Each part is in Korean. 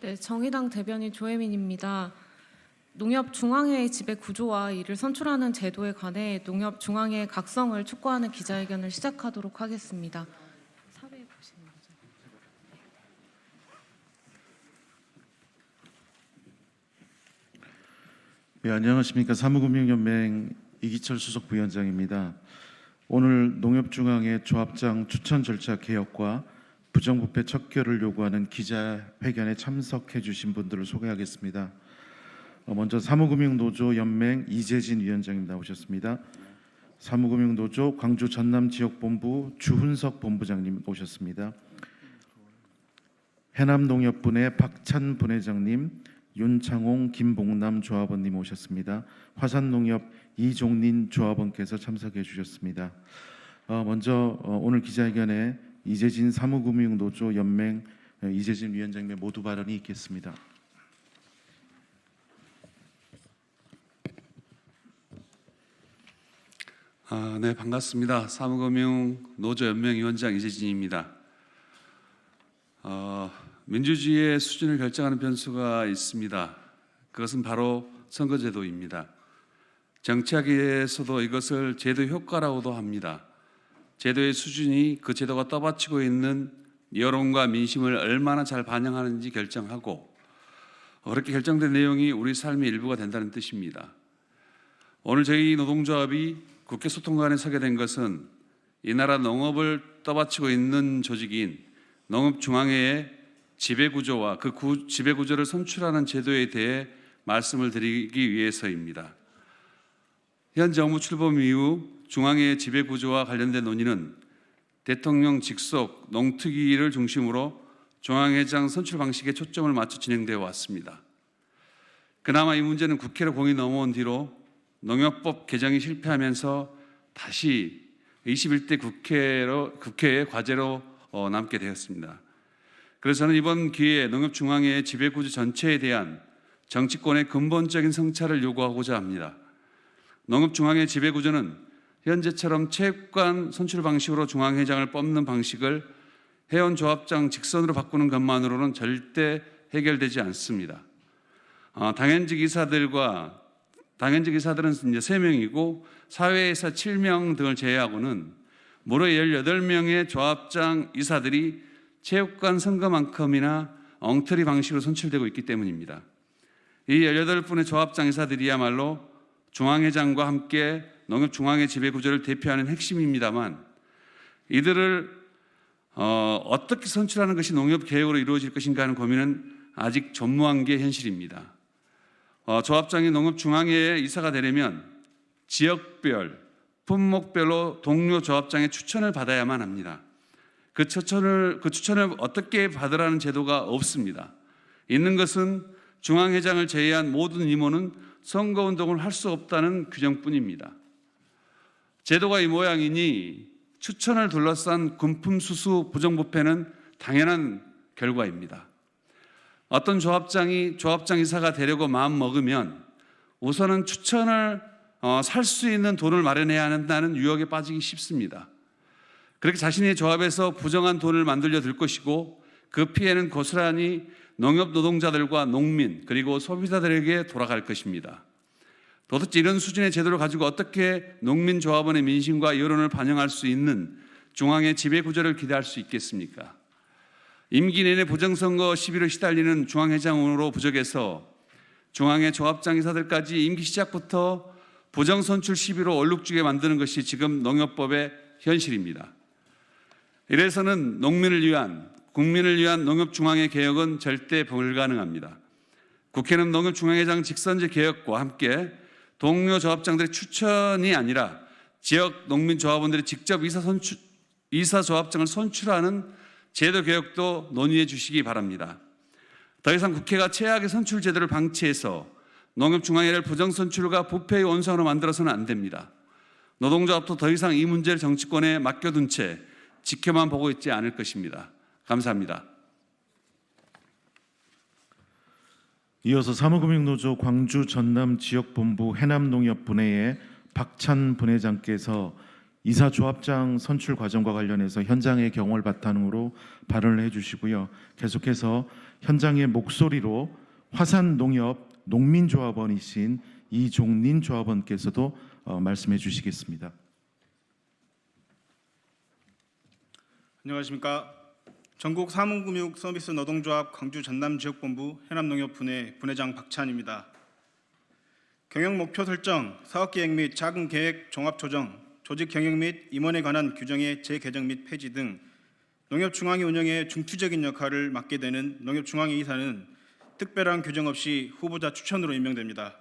네, 정의당 대변인 조혜민입니다. 농협 중앙회의 지배 구조와 이를 선출하는 제도에 관해 농협 중앙회의 각성을 촉구하는 기자회견을 시작하도록 하겠습니다. 네, 안녕하십니까 사무금융연맹 이기철 수석 부위원장입니다. 오늘 농협중앙회 조합장 추천 절차 개혁과 부정부패 척결을 요구하는 기자회견에 참석해 주신 분들을 소개하겠습니다. 어, 먼저 사무금융노조 연맹 이재진 위원장입니다. 오셨습니다. 사무금융노조 광주 전남 지역본부 주훈석 본부장님 오셨습니다. 해남농협분의 박찬 분회장님, 윤창홍, 김봉남 조합원님 오셨습니다. 화산농협 이종린 조합원께서 참석해 주셨습니다. 어, 먼저 어, 오늘 기자회견에 이재진 사무금융노조 연맹 어, 이재진 위원장님의 모두 발언이 있겠습니다. 아, 네, 반갑습니다. 사무금융 노조 연맹 위원장 이재진입니다. 어, 민주주의의 수준을 결정하는 변수가 있습니다. 그것은 바로 선거제도입니다. 정치학에서도 이것을 제도 효과라고도 합니다. 제도의 수준이 그 제도가 떠받치고 있는 여론과 민심을 얼마나 잘 반영하는지 결정하고 어, 그렇게 결정된 내용이 우리 삶의 일부가 된다는 뜻입니다. 오늘 저희 노동조합이 국회 소통관에 서게 된 것은 이 나라 농업을 떠받치고 있는 조직인 농업중앙회의 지배구조와 그 구- 지배구조를 선출하는 제도에 대해 말씀을 드리기 위해서입니다. 현 정부 출범 이후 중앙회의 지배 구조와 관련된 논의는 대통령 직속 농특위를 중심으로 중앙회장 선출 방식에 초점을 맞춰 진행되어 왔습니다. 그나마 이 문제는 국회로 공이 넘어온 뒤로 농협법 개정이 실패하면서 다시 21대 국회로 국회의 과제로 어, 남게 되었습니다. 그래서 저는 이번 기회에 농협중앙회 지배구조 전체에 대한 정치권의 근본적인 성찰을 요구하고자 합니다. 농협중앙회 지배구조는 현재처럼 체육관 선출 방식으로 중앙회장을 뽑는 방식을 회원조합장 직선으로 바꾸는 것만으로는 절대 해결되지 않습니다. 어, 당연직 이사들과 당연직 이사들은 이제 3명이고 사회에서 7명 등을 제외하고는 무려 18명의 조합장 이사들이 체육관 선거만큼이나 엉터리 방식으로 선출되고 있기 때문입니다. 이 18분의 조합장 이사들이야말로 중앙회장과 함께 농협 중앙회 지배 구조를 대표하는 핵심입니다만 이들을 어, 어떻게 선출하는 것이 농협 개혁으로 이루어질 것인가 하는 고민은 아직 전무한 게 현실입니다. 어, 조합장이 농업중앙회에 이사가 되려면 지역별, 품목별로 동료 조합장의 추천을 받아야만 합니다. 그 추천을 그 추천을 어떻게 받으라는 제도가 없습니다. 있는 것은 중앙회장을 제외한 모든 임원은 선거운동을 할 수 없다는 규정뿐입니다. 제도가 이 모양이니 추천을 둘러싼 군품수수 부정부패는 당연한 결과입니다. 어떤 조합장이 조합장 이사가 되려고 마음 먹으면 우선은 추천을 어, 살 수 있는 돈을 마련해야 한다는 유혹에 빠지기 쉽습니다. 그렇게 자신의 조합에서 부정한 돈을 만들려 들 것이고 그 피해는 고스란히 농협 노동자들과 농민 그리고 소비자들에게 돌아갈 것입니다. 도대체 이런 수준의 제도를 가지고 어떻게 농민 조합원의 민심과 여론을 반영할 수 있는 중앙의 지배 구조를 기대할 수 있겠습니까? 임기 내내 부정선거 시비로 시달리는 중앙회장으로 부족해서 중앙회 조합장 이사들까지 임기 시작부터 부정선출 시비로 얼룩지게 만드는 것이 지금 농협법의 현실입니다. 이래서는 농민을 위한 국민을 위한 농협중앙회 개혁은 절대 불가능합니다. 국회는 농협중앙회장 직선제 개혁과 함께 동료 조합장들의 추천이 아니라 지역 농민 조합원들이 직접 이사 선출, 이사 조합장을 선출하는 제도 개혁도 논의해 주시기 바랍니다. 더 이상 국회가 최악의 선출 제도를 방치해서 농협중앙회를 부정선출과 부패의 원상으로 만들어서는 안 됩니다. 노동조합도 더 이상 이 문제를 정치권에 맡겨둔 채 지켜만 보고 있지 않을 것입니다. 감사합니다. 이어서 사무금융노조 광주 전남 지역본부 해남농협 분회의 박찬 분회장께서 이사 조합장 선출 과정과 관련해서 현장의 경험을 바탕으로 발언을 해주시고요. 계속해서 현장의 목소리로 화산 농협 농민조합원이신 이종린 조합원께서도 어, 말씀해 주시겠습니다. 안녕하십니까. 전국 사문금융 서비스 노동조합 광주 전남 지역본부 해남농협 분회 분회장 박찬입니다. 경영 목표 설정, 사업 계획 및 자금 계획 종합 조정, 조직 경영 및 임원에 관한 규정의 재개정 및 폐지 등 농협 중앙위 운영에 중추적인 역할을 맡게 되는 농협 중앙위 이사는 특별한 규정 없이 후보자 추천으로 임명됩니다.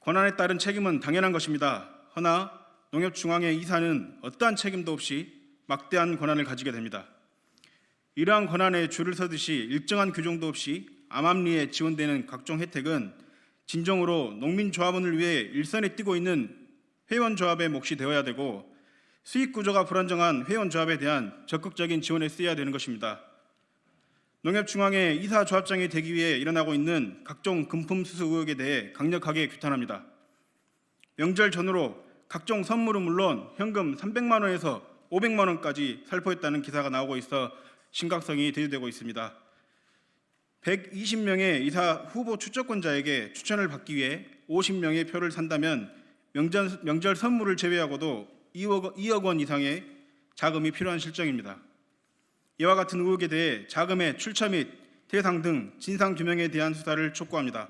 권한에 따른 책임은 당연한 것입니다. 허나 농협 중앙회 이사는 어떠한 책임도 없이 막대한 권한을 가지게 됩니다. 이러한 권한에 줄을 서듯이 일정한 규정도 없이 암암리에 지원되는 각종 혜택은 진정으로 농민 조합원을 위해 일선에 뛰고 있는 회원 조합의 몫이 되어야 되고 수익 구조가 불안정한 회원 조합에 대한 적극적인 지원에 쓰여야 되는 것입니다. 농협중앙회 이사 조합장이 되기 위해 일어나고 있는 각종 금품 수수 의혹에 대해 강력하게 규탄합니다. 명절 전후로 각종 선물은 물론 현금 300만 원에서 500만 원까지 살포했다는 기사가 나오고 있어 심각성이 대두되고 있습니다. 120명의 이사 후보 추천권자에게 추천을 받기 위해 50명의 표를 산다면 명절, 명절 선물을 제외하고도 2억, 2억 원 이상의 자금이 필요한 실정입니다. 이와 같은 의혹에 대해 자금의 출처 및 대상 등 진상 규명에 대한 수사를 촉구합니다.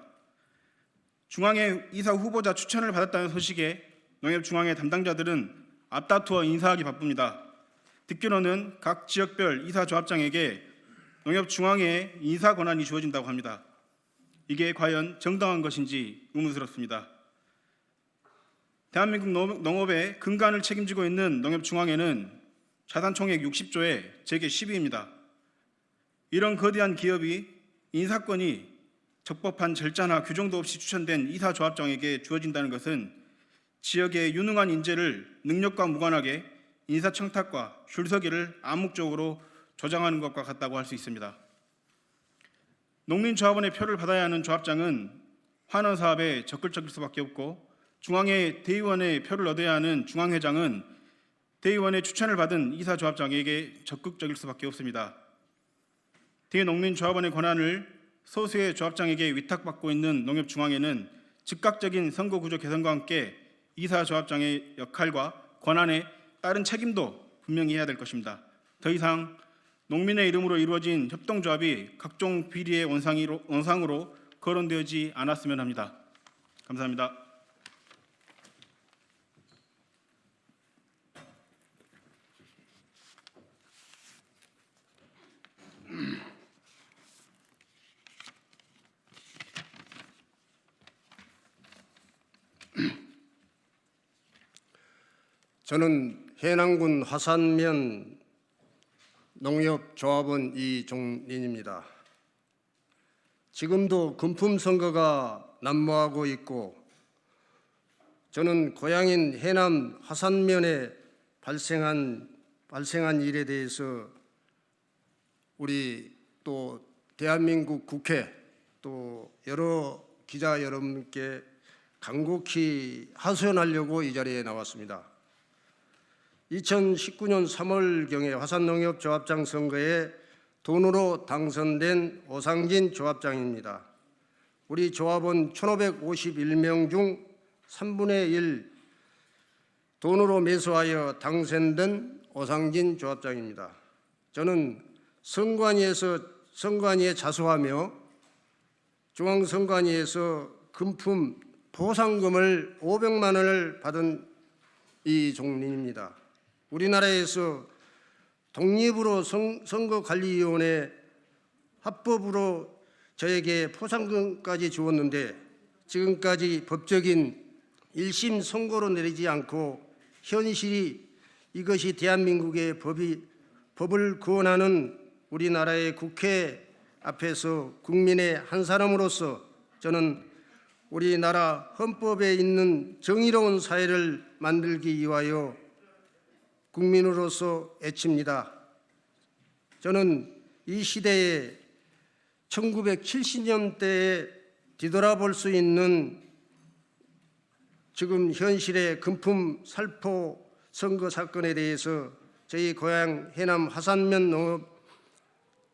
중앙회 이사 후보자 추천을 받았다는 소식에 농협중앙회 담당자들은 앞다투어 인사하기 바쁩니다. 듣기로는 각 지역별 이사 조합장에게 농협 중앙회 인사 권한이 주어진다고 합니다. 이게 과연 정당한 것인지 의문스럽습니다. 대한민국 농- 농업의 근간을 책임지고 있는 농협중앙회는 자산 총액 60조에 재계 10위입니다. 이런 거대한 기업이 인사권이 적법한 절차나 규정도 없이 추천된 이사 조합장에게 주어진다는 것은 지역의 유능한 인재를 능력과 무관하게 인사청탁과 줄서기를 암묵적으로 조장하는 것과 같다고 할 수 있습니다. 농민조합원의 표를 받아야 하는 조합장은 환원 사업에 적극적일 수밖에 없고 중앙회 대의원의 표를 얻어야 하는 중앙회장은 대의원의 추천을 받은 이사 조합장에게 적극적일 수밖에 없습니다. 대농민조합원의 권한을 소수의 조합장에게 위탁받고 있는 농협중앙회는 즉각적인 선거구조 개선과 함께 이사 조합장의 역할과 권한에 따른 책임도 분명히 해야 될 것입니다. 더 이상 농민의 이름으로 이루어진 협동조합이 각종 비리의 원상으로, 원상으로 거론되지 않았으면 합니다. 감사합니다. 저는 해남군 화산면 농협조합원 이종린입니다. 지금도 금품 선거가 난무하고 있고 저는 고향인 해남 화산면에 발생한 발생한 일에 대해서 우리 또 대한민국 국회 또 여러 기자 여러분께 간곡히 하소연하려고 이 자리에 나왔습니다. 2019년 3월경에 화산농협 조합장 선거에 돈으로 당선된 오상진 조합장입니다. 우리 조합원 1,551명 중 3분의 1 돈으로 매수하여 당선된 오상진 조합장입니다. 저는 선관위에서 선관위에 자수하며 중앙선관위에서 금품 보상금을 500만 원을 받은 이종린입니다. 우리나라에서 독립으로 선- 선거관리위원회 합법으로 저에게 포상금까지 주었는데 지금까지 법적인 1심 선고로 내리지 않고 현실이 이것이 대한민국의 법이 법을 구원하는 우리나라의 국회 앞에서 국민의 한 사람으로서 저는 우리나라 헌법에 있는 정의로운 사회를 만들기 위하여 국민으로서 애칩니다. 저는 이 시대에 1970년대에 뒤돌아볼 수 있는 지금 현실의 금품 살포 선거 사건에 대해서 저희 고향 해남 화산면 농업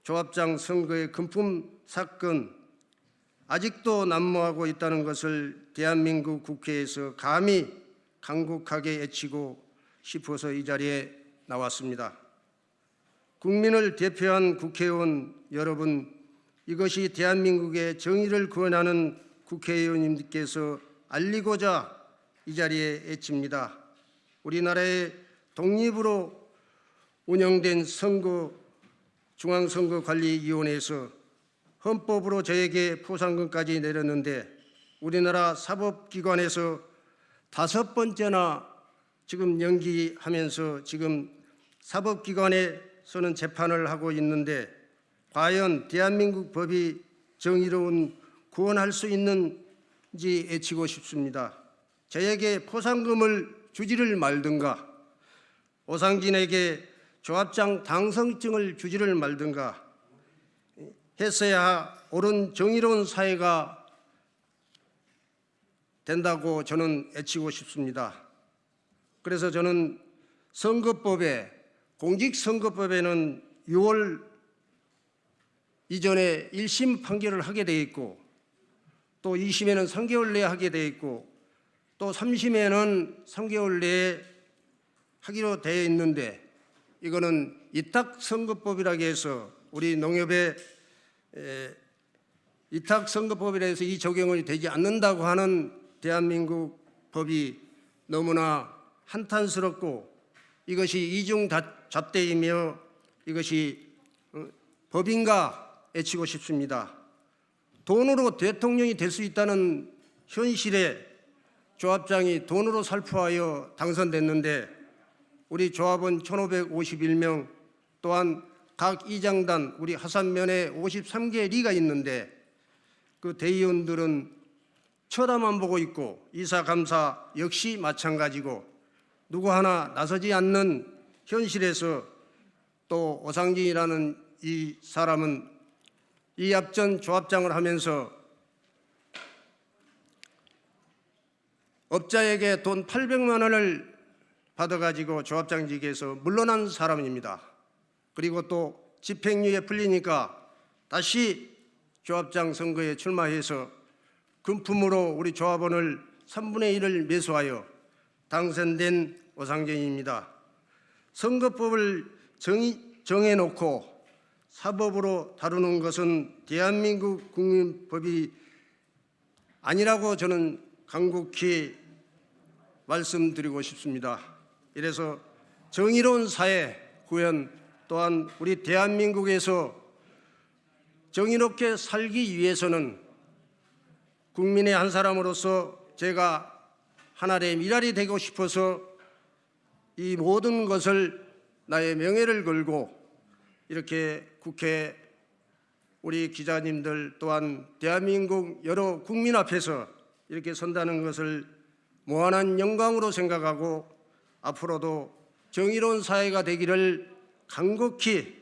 조합장 선거의 금품 사건 아직도 난무하고 있다는 것을 대한민국 국회에서 감히 강국하게 외치고 싶어서 이 자리에 나왔습니다. 국민을 대표한 국회의원 여러분, 이것이 대한민국의 정의를 구원하는 국회의원님께서 알리고자 이 자리에 외칩니다. 우리나라의 독립으로 운영된 선거 중앙선거관리위원회에서 헌법으로 저에게 포상금까지 내렸는데 우리나라 사법기관에서 다섯 번째나 지금 연기하면서 지금 사법기관에서는 재판을 하고 있는데 과연 대한민국 법이 정의로운 구원할 수 있는지 애치고 싶습니다. 저에게 포상금을 주지를 말든가 오상진에게 조합장 당선증을 주지를 말든가 했어야 옳은 정의로운 사회가 된다고 저는 애치고 싶습니다. 그래서 저는 선거법에 공직선거법에는 6월 이전에 1심 판결을 하게 돼 있고 또 2심에는 3개월 내에 하게 돼 있고 또 3심에는 3개월 내에 하기로 되어 있는데 이거는 이탁 선거법이라고 해서 우리 농협의 에, 이탁 선거법이라 해서 이 적용이 되지 않는다고 하는 대한민국 법이 너무나 한탄스럽고 이것이 이중 다- 잡대이며 이것이 어, 법인가 애치고 싶습니다. 돈으로 대통령이 될 수 있다는 현실에 조합장이 돈으로 살포하여 당선됐는데 우리 조합원 1,551명 또한 각 이장단 우리 하산면에 53개 리가 있는데 그 대의원들은 쳐다만 보고 있고 이사 감사 역시 마찬가지고 누구 하나 나서지 않는 현실에서 또 오상진이라는 이 사람은 이 앞전 조합장을 하면서 업자에게 돈 800만 원을 받아가지고 조합장직에서 물러난 사람입니다. 그리고 또 집행유예 풀리니까 다시 조합장 선거에 출마해서 금품으로 우리 조합원을 3분의 1을 매수하여 당선된 오상진입니다. 선거법을 정의, 정해놓고 사법으로 다루는 것은 대한민국 국민법이 아니라고 저는 강국히 말씀드리고 싶습니다. 이래서 정의로운 사회 구현 또한 우리 대한민국에서 정의롭게 살기 위해서는 국민의 한 사람으로서 제가 하나의 미랄이 되고 싶어서 이 모든 것을 나의 명예를 걸고 이렇게 국회 우리 기자님들 또한 대한민국 여러 국민 앞에서 이렇게 선다는 것을 무한한 영광으로 생각하고 앞으로도 정의로운 사회가 되기를 간곡히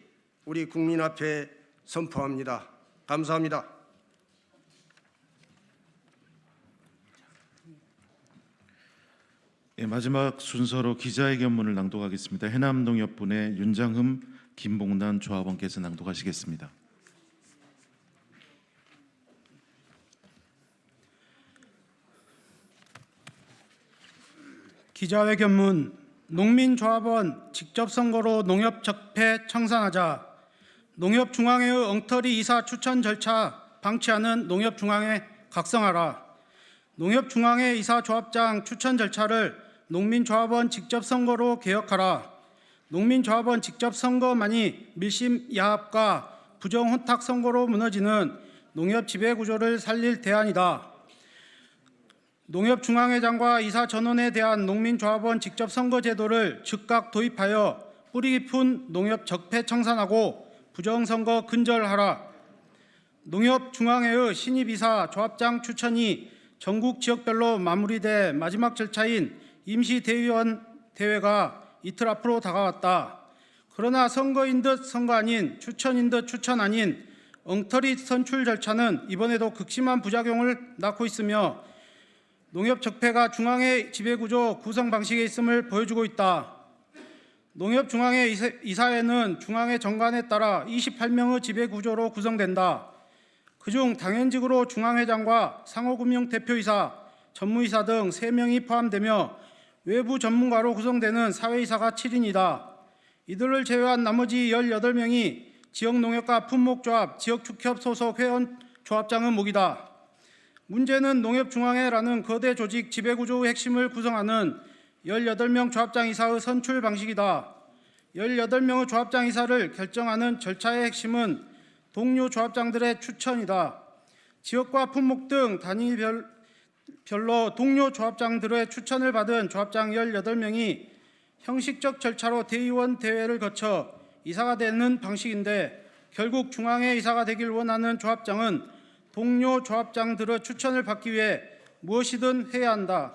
우리 국민 앞에 선포합니다. 감사합니다. 예, 마지막 순서로 기자회견문을 낭독하겠습니다. 해남농협분의 윤장흠, 김봉란 조합원께서 낭독하시겠습니다. 기자회견문 농민조합원 직접 선거로 농협 적폐 청산하자 농협중앙회의 엉터리 이사 추천 절차 방치하는 농협중앙회 각성하라 농협중앙회 이사 조합장 추천 절차를 농민조합원 직접 선거로 개혁하라 농민조합원 직접 선거만이 밀심 야합과 부정 혼탁 선거로 무너지는 농협 지배 구조를 살릴 대안이다. 농협 중앙회장과 이사 전원에 대한 농민조합원 직접 선거 제도를 즉각 도입하여 뿌리 깊은 농협 적폐 청산하고 부정 선거 근절하라. 농협 중앙회의 신입 이사 조합장 추천이 전국 지역별로 마무리돼 마지막 절차인 임시 대의원 대회가 이틀 앞으로 다가왔다. 그러나 선거인 듯 선거 아닌 추천인 듯 추천 아닌 엉터리 선출 절차는 이번에도 극심한 부작용을 낳고 있으며 농협 적폐가 중앙의 지배구조 구성 방식에 있음을 보여주고 있다. 농협 이사- 이사회는 중앙회 정관에 따라 28명의 지배구조로 구성된다. 그중 당연직으로 중앙회장과 상호금융 대표이사, 전무이사 등 3명이 포함되며 외부 전문가로 구성되는 사회이사가 7인이다. 이들을 제외한 나머지 18명이 지역농협과 품목조합, 지역축협 소속 회원 조합장의 목이다. 문제는 농협중앙회라는 거대 조직 지배구조의 핵심을 구성하는 18명 조합장 이사의 선출 방식이다. 18명의 조합장 이사를 결정하는 절차의 핵심은 동료 조합장들의 추천이다. 지역과 품목 등 단위별 별로 동료 조합장들의 추천을 받은 조합장 18명이 형식적 절차로 대의원 대회를 거쳐 이사가 되는 방식인데 결국 중앙회 이사가 되길 원하는 조합장은 동료 조합장들의 추천을 받기 위해 무엇이든 해야 한다.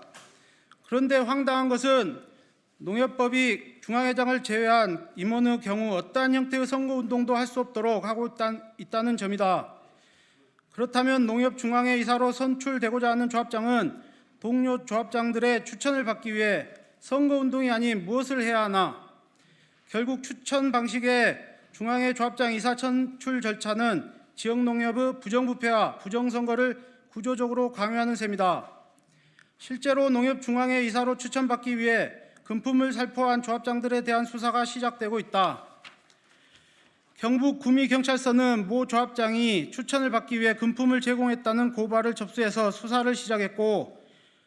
그런데 황당한 것은 농협법이 중앙회장을 제외한 임원의 경우 어떠한 형태의 선거운동도 할 수 없도록 하고 있다, 있다는 점이다. 그렇다면 농협중앙회 이사로 선출되고자 하는 조합장은 동료 조합장들의 추천을 받기 위해 선거운동이 아닌 무엇을 해야 하나? 결국 추천 방식의 중앙회 조합장 이사 선출 절차는 지역 농협의 부정부패와 부정선거를 구조적으로 강요하는 셈이다. 실제로 농협중앙회 이사로 추천받기 위해 금품을 살포한 조합장들에 대한 수사가 시작되고 있다. 경북 구미경찰서는 모 조합장이 추천을 받기 위해 금품을 제공했다는 고발을 접수해서 수사를 시작했고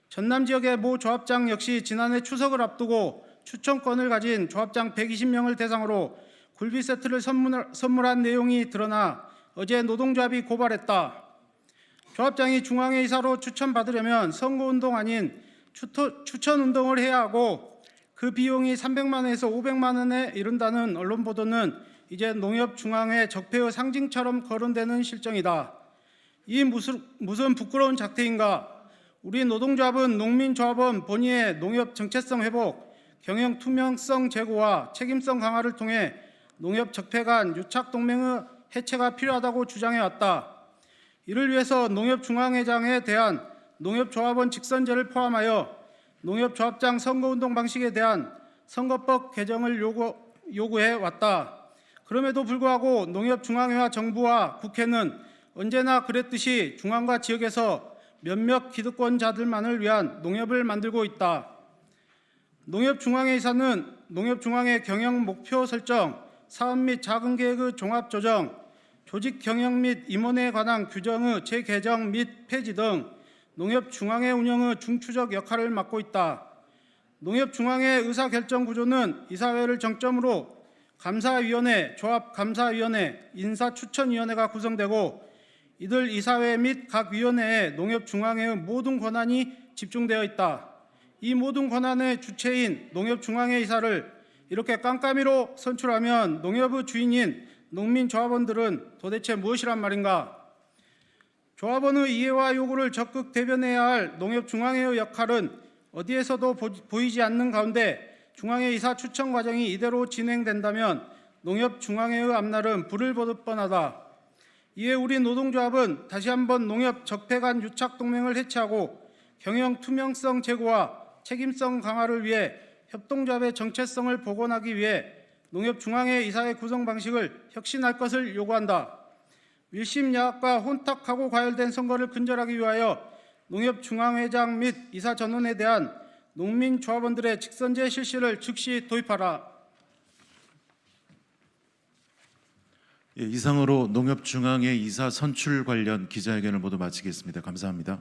전남 지역의 모 조합장 역시 지난해 추석을 앞두고 추천권을 가진 조합장 120명을 대상으로 굴비 세트를 선물, 선물한 내용이 드러나 어제 노동조합이 고발했다. 조합장이 중앙회 이사로 추천받으려면 선거운동 아닌 추천운동을 해야 하고 그 비용이 300만 원에서 500만 원에 이른다는 언론 보도는 이제 농협중앙회 적폐의 상징처럼 거론되는 실정이다. 이 무슨, 무슨 부끄러운 작태인가? 우리 노동조합은 농민조합원 본의의 농협 정체성 회복, 경영 투명성 제고와 책임성 강화를 통해 농협 적폐 간 유착 동맹의 해체가 필요하다고 주장해 왔다. 이를 위해서 농협중앙회장에 대한 농협조합원 직선제를 포함하여 농협조합장 선거운동 방식에 대한 선거법 개정을 요구, 요구해 왔다. 그럼에도 불구하고 농협중앙회와 정부와 국회는 언제나 그랬듯이 중앙과 지역에서 몇몇 기득권자들만을 위한 농협을 만들고 있다. 농협중앙회 이사는 농협중앙회 경영 목표 설정, 사업 및 자금 계획의 종합 조정, 조직 경영 및 임원에 관한 규정의 재개정 및 폐지 등 농협중앙회 운영의 중추적 역할을 맡고 있다. 농협중앙회 의사결정 구조는 이사회를 정점으로 감사위원회, 조합감사위원회, 인사추천위원회가 구성되고 이들 이사회 및 각 위원회에 농협중앙회의 모든 권한이 집중되어 있다. 이 모든 권한의 주체인 농협중앙회 이사를 이렇게 깜깜이로 선출하면 농협의 주인인 농민조합원들은 도대체 무엇이란 말인가? 조합원의 이해와 요구를 적극 대변해야 할 농협중앙회의 역할은 어디에서도 보- 보이지 않는 가운데 중앙회 이사 추천 과정이 이대로 진행된다면 농협 중앙회의 앞날은 불을 보듯 뻔하다. 이에 우리 노동조합은 다시 한번 농협 적폐 간 유착 동맹을 해체하고 경영 투명성 제고와 책임성 강화를 위해 협동조합의 정체성을 복원하기 위해 농협 중앙회 이사회 구성 방식을 혁신할 것을 요구한다. 밀심 야합과 혼탁하고 과열된 선거를 근절하기 위하여 농협 중앙회장 및 이사 전원에 대한 농민조합원들의 직선제 실시를 즉시 도입하라. 예, 이상으로 농협중앙회 이사 선출 관련 기자회견을 모두 마치겠습니다. 감사합니다.